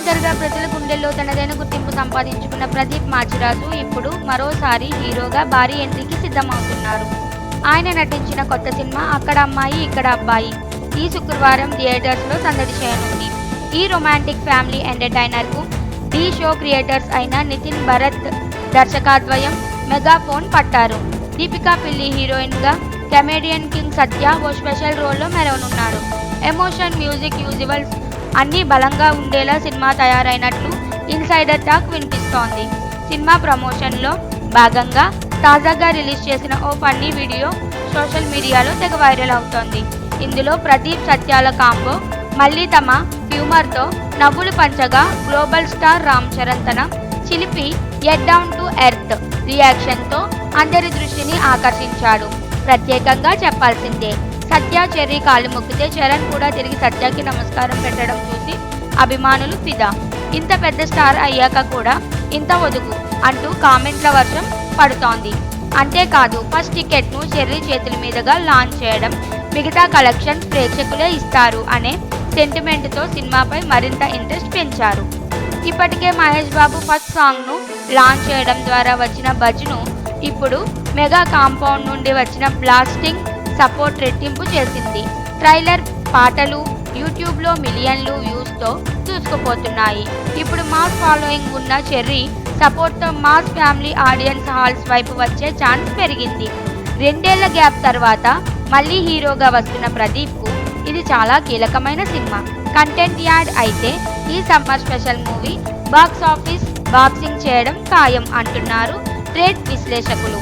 Anchor ప్రజల గుండెల్లో తనదైన గుర్తింపు సంపాదించుకున్న ప్రదీప్ మాచిరాజు ఇప్పుడు మరోసారి హీరోగా భారీ ఎంట్రీకి సిద్ధమవుతున్నారు. ఆయన నటించిన కొత్త సినిమా అక్కడ అమ్మాయి ఇక్కడ అబ్బాయి. ఈ శుక్రవారం థియేటర్స్లో సందడి చేయనుంది. ఈ రొమాంటిక్ ఫ్యామిలీ ఎంటర్టైనర్కు డి షో క్రియేటర్స్ అయిన నితిన్ భరత్ దర్శకాద్వయం మెగాఫోన్ పట్టారు. దీపికా పిల్లి హీరోయిన్గా కమెడియన్ కింగ్ సత్య ఓ స్పెషల్ రోల్లో మెరవనున్నారు ఎమోషన్ మ్యూజిక్ యూజువల్స్ అన్నీ బలంగా ఉండేలా సినిమా తయారైనట్లు ఇన్సైడర్ టాక్ వినిపిస్తోంది. సినిమా ప్రమోషన్లో భాగంగా తాజాగా రిలీజ్ చేసిన ఓ ఫన్నీ వీడియో సోషల్ మీడియాలో తెగ వైరల్ అవుతోంది. ఇందులో ప్రదీప్ సత్యాల కాంబో మళ్ళీ తమ హ్యూమర్తో నవ్వులు పంచగా గ్లోబల్ స్టార్ రామ్ చరణ్ తన చిలిపి ఎట్ డౌన్ టు ఎర్త్ రియాక్షన్తో అందరి దృష్టిని ఆకర్షించాడు. ప్రత్యేకంగా చెప్పాల్సిందే సత్య చెర్రీ కాళ్ళు మొక్కితే చరణ్ కూడా తిరిగి సత్యకి నమస్కారం పెట్టడం చూసి అభిమానులు ఫిదా. ఇంత పెద్ద స్టార్ అయ్యాక కూడా ఇంత ఒదుగు అంటూ కామెంట్ల వర్షం పడుతోంది. అంతేకాదు ఫస్ట్ టికెట్ను చెర్రీ చేతుల మీదుగా లాంచ్ చేయడం మిగతా కలెక్షన్స్ ప్రేక్షకులే ఇస్తారు అనే సెంటిమెంట్తో సినిమాపై మరింత ఇంట్రెస్ట్ పెంచారు. ఇప్పటికే మహేష్ బాబు ఫస్ట్ సాంగ్ను లాంచ్ చేయడం ద్వారా వచ్చిన బజ్ను ఇప్పుడు మెగా కాంపౌండ్ నుండి వచ్చిన బ్లాస్టింగ్ సపోర్ట్ రెట్టింపు చేసింది. ట్రైలర్ పాటలు యూట్యూబ్లో మిలియన్లు వ్యూస్తో చూసుకుపోతున్నాయి ఇప్పుడు మాస్ ఫాలోయింగ్ ఉన్న చెర్రీ సపోర్ట్తో మాస్ ఫ్యామిలీ ఆడియన్స్ హాల్స్ వైపు వచ్చే ఛాన్స్ పెరిగింది. రెండేళ్ళ గ్యాప్ తర్వాత మళ్ళీ హీరోగా వస్తున్న ప్రదీప్కు ఇది చాలా కీలకమైన సినిమా. కంటెంట్ యాడ్ అయితే ఈ summer special movie box office boxing చేయడం ఖాయం అంటున్నారు ట్రేడ్ విశ్లేషకులు.